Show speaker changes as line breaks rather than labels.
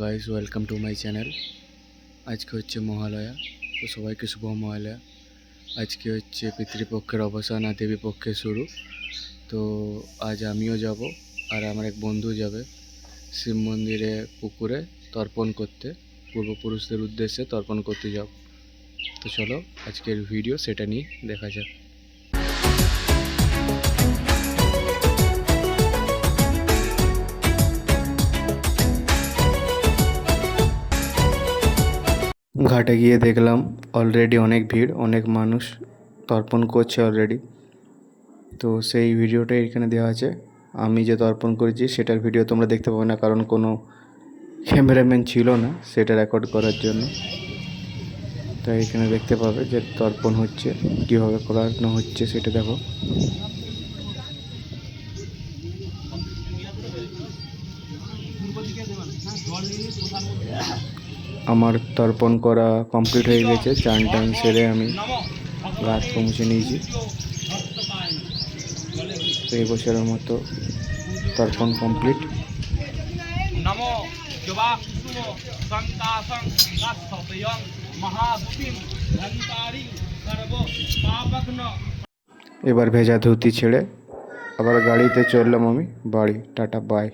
Guys welcome to my channel আজকে হচ্ছে মহালয়া, তো সবাইকে শুভ মহালয়া। আজকে হচ্ছে পিতৃপক্ষের অবসান আর দেবী পক্ষের শুরু। তো আজ আমিও যাব, আর আমার এক বন্ধু যাবে শিব মন্দিরে পুকুরে তর্পণ করতে। পূর্বপুরুষদের উদ্দেশ্যে তর্পণ করতে যাব। তো চলো আজকের ভিডিও সেটা নিয়ে দেখা যাক। ঘাটে গিয়ে দেখলাম অলরেডি অনেক ভিড়, অনেক মানুষ তর্পণ করছে অলরেডি তো সেই ভিডিওটা এখানে দেওয়া আছে। আমি যে তর্পণ করেছি সেটার ভিডিও তোমরা দেখতে পাবে না, কারণ কোনো ক্যামেরাম্যান ছিল না সেটা রেকর্ড করার জন্য। তাই এখানে দেখতে পাবে যে তর্পণ হচ্ছে, কীভাবে করানো হচ্ছে সেটা দেখো। আমার তর্পণ করা কমপ্লিট হয়ে গেছে। চান টান সেরে আমি গাছ পৌঁছে নিয়েছি। এই বছরের মতো তর্পণ কমপ্লিট এবার ভেজা ধুতি ছেড়ে আবার গাড়িতে চললাম আমি। বাড়ি টাটা বাই